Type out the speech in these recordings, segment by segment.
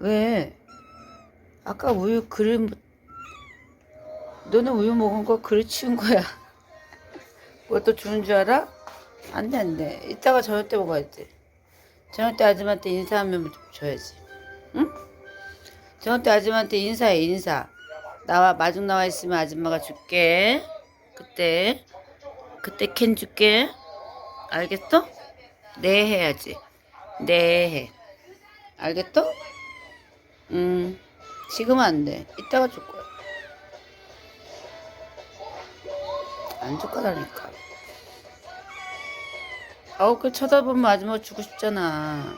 왜? 왜? 아까 우유 그릇 너는 우유 먹은 거 그릇 치운 거야. 그것도 주는 줄 알아? 안 돼, 안 돼. 이따가 저녁 때 먹어야지. 저녁 때 아줌마한테 인사하면 줘야지. 응? 저녁 때 아줌마한테 인사해, 인사. 나와, 마중 나와 있으면 아줌마가 줄게. 그때. 그때 캔 줄게. 알겠어? 네 해야지. 네 해. 알겠어? 음, 지금은 안 돼. 이따가 줄 거야. 안 줄 거라니까. 아우, 그 쳐다보면 아줌마 주고 싶잖아.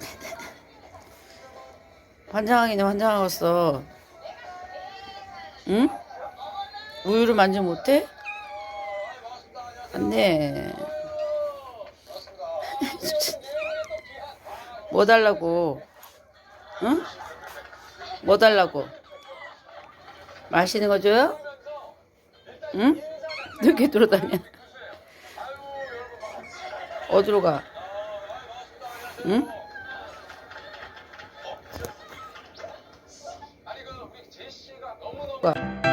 환장하기는 환장하겠어. 응? 우유를 만지 못해? 안 돼. 뭐 달라고? 응? 뭐 달라고? 마시는 거 줘요? 응? 이렇게 돌아다녀. 어디로 가? 응? 가.